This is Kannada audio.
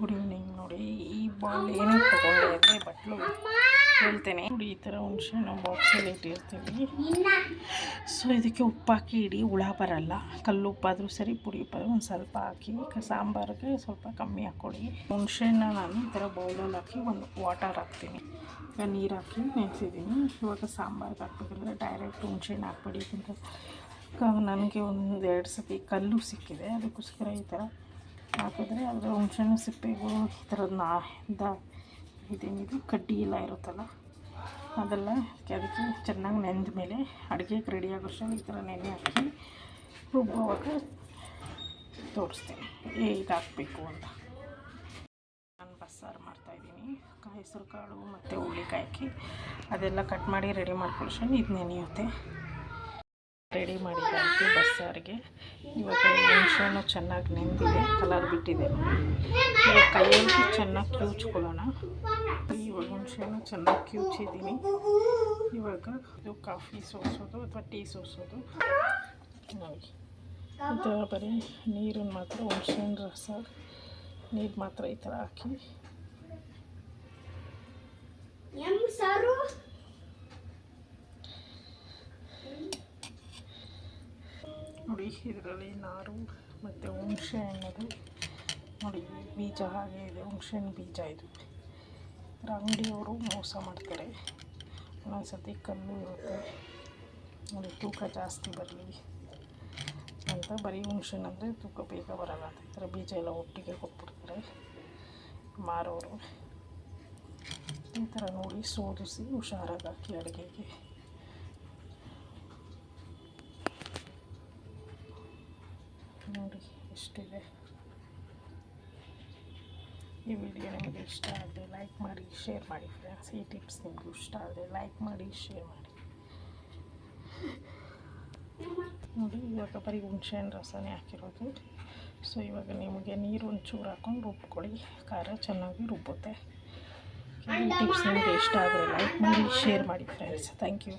ಗುಡ್ ಈವ್ನಿಂಗ್ ನೋಡಿ ಈ ಬಾಲ್ ಏನಕ್ಕೆ ತಗೊಂಡೆ ಅಂದರೆ ಬಟ್ಲು ಹೇಳ್ತೇನೆ. ನೋಡಿ ಈ ಥರ ಹುಣಸೆಹಣ್ಣು ಬಾಕ್ಸಲ್ಲಿ ಇಟ್ಟಿರ್ತೀವಿ. ಸೊ ಇದಕ್ಕೆ ಉಪ್ಪಾಕಿ ಇಡಿ ಹುಳ ಬರಲ್ಲ. ಕಲ್ಲು ಉಪ್ಪಾದರೂ ಸರಿ ಪುಡಿ ಉಪ್ಪಾದರೂ ಒಂದು ಸ್ವಲ್ಪ ಹಾಕಿ ಸಾಂಬಾರಿಗೆ ಸ್ವಲ್ಪ ಕಮ್ಮಿ ಹಾಕ್ಕೊಡಿ ಹುಣಸೆಹಣ್ಣ ನಾನು ಈ ಥರ ಬೌಲಲ್ಲಿ ಹಾಕಿ ಒಂದು ವಾಟರ್ ಹಾಕ್ತೀನಿ. ಈಗ ನೀರು ಹಾಕಿ ನೆನೆಸಿದ್ದೀನಿ ಇವಾಗ ಸಾಂಬಾರಿಗೆ ಹಾಕ್ಬೇಕಂದ್ರೆ ಡೈರೆಕ್ಟ್ ಹುಣಸೆಹಣ್ಣು ಹಾಕ್ಬೇಡಿ ಅಂತ. ನನಗೆ ಒಂದು ಎರಡು ಸತಿ ಕಲ್ಲು ಸಿಕ್ಕಿದೆ. ಅದಕ್ಕೋಸ್ಕರ ಈ ಥರ ಹಾಕಿದ್ರೆ ಅದರ ಹುಣಸೆಹಣ್ಣು ಸಿಪ್ಪೆಗಳು ಈ ಥರದ ನಾ ದ ಇದೇನಿದು, ಕಡ್ಡಿ ಎಲ್ಲ ಇರುತ್ತಲ್ಲ, ಅದೆಲ್ಲ ಅದಕ್ಕೆ ಚೆನ್ನಾಗಿ ನೆಂದ ಮೇಲೆ ಅಡುಗೆಗೆ ರೆಡಿ ಆಗೋಷ್ಟು ಈ ಥರ ನೆನೆ ಹಾಕಿ ರುಬ್ಬುವಾಗ ತೋರಿಸ್ತೀನಿ. ಹೇಗೆ ಹಾಕಬೇಕು ಅಂತ. ನಾನು ಬಸ್ಸಾರು ಮಾಡ್ತಾಯಿದ್ದೀನಿ ಹೆಸರು ಕಾಳು ಮತ್ತು ಹುಳ್ಳಿಕಾಯಿ ಹಾಕಿ ಅದೆಲ್ಲ ಕಟ್ ಮಾಡಿ ರೆಡಿ ಮಾಡ್ಕೊಳ್ಳೋಷ್ಟರಲ್ಲಿ ಇದು ನೆನೆಯುತ್ತೆ. ರೆಡಿ ಮಾಡಿದ್ದಾಯ್ತು ಬಸ್ಸಾರಿಗೆ ಇವಾಗ ಹುಣಸೆಹಣ್ಣು ಚೆನ್ನಾಗಿ ನೆಂದಿದೆ, ಕಲರ್ ಬಿಟ್ಟಿದೆ. ಇವಾಗ ಕೈಯಲ್ಲಿ ಚೆನ್ನಾಗಿ ಕ್ಯೂಚ್ಕೊಳ್ಳೋಣ. ಇವಾಗ ಹುಣಸೆಹಣ್ಣು ಚೆನ್ನಾಗಿ ಕಿವುಚಿದ್ದೀನಿ ಇವಾಗ ಇದು ಕಾಫಿ ಸೋಸೋದು ಅಥವಾ ಟೀ ಸೋಸೋದು ನೋಡಿ. ಈ ಬರೀ ನೀರನ್ನು ಮಾತ್ರ, ಹುಣಸೆಹಣ್ಣು ರಸ, ನೀರು ಮಾತ್ರ ಈ ಥರ ಹಾಕಿ ಎಂ ಸಾರು ನೋಡಿ, ಇದರಲ್ಲಿ ನಾರು ಮತ್ತು ಹುಣಸೆ ಹಣ್ಣದು. ನೋಡಿ, ಬೀಜ ಹಾಗೆ ಇದೆ. ಹುಣಸೆ ಹಣ್ಣು ಬೀಜ ಇದು. ಇದರ ಅಂಗಡಿಯವರು ಮೋಸ ಮಾಡ್ತಾರೆ. ಒಂದೊಂದು ಸರ್ತಿ ಕಲ್ಲು ಇರುತ್ತೆ. ನೋಡಿ, ತೂಕ ಜಾಸ್ತಿ ಬರಲಿ ಅಂತ ಬರೀ ಹುಣಸೆ ಅಂದರೆ ತೂಕ ಬೇಗ ಬರಲ್ಲ ಅಂತ ಈ ಥರ ಬೀಜ ಎಲ್ಲ ಒಟ್ಟಿಗೆ ಕೊಟ್ಬಿಡ್ತಾರೆ ಮಾರೋರು. ಈ ಥರ ನೋಡಿ, ಸೋದಿಸಿ ಹುಷಾರಾಗಿ ಹಾಕಿ ಅಡುಗೆಗೆ ನೋಡಿ ಎಷ್ಟಿದೆ. ಈ ವಿಡಿಯೋ ನಿಮಗೆ ಇಷ್ಟ ಆದರೆ ಲೈಕ್ ಮಾಡಿ ಶೇರ್ ಮಾಡಿ ಫ್ರೆಂಡ್ಸ್ ಈ ಟಿಪ್ಸ್ ನಿಮಗೂ ಇಷ್ಟ ಆದರೆ ಲೈಕ್ ಮಾಡಿ ಶೇರ್ ಮಾಡಿ. ನೋಡಿ, ಇವಾಗ ಬರೀ ಹುಣಸೆಹಣ್ಣು ರಸನೇ ಹಾಕಿರೋದು. ಸೊ ಇವಾಗ ನಿಮಗೆ ನೀರು ಒಂಚೂರು ಹಾಕೊಂಡು ರುಬ್ಕೊಳ್ಳಿ. ಖಾರ ಚೆನ್ನಾಗಿ ರುಬ್ಬುತ್ತೆ. ಈ ಟಿಪ್ಸ್ ನಿಮಗೆ ಇಷ್ಟ ಆದರೆ ಲೈಕ್ ಮಾಡಿ ಶೇರ್ ಮಾಡಿ ಫ್ರೆಂಡ್ಸ್ ಥ್ಯಾಂಕ್ ಯು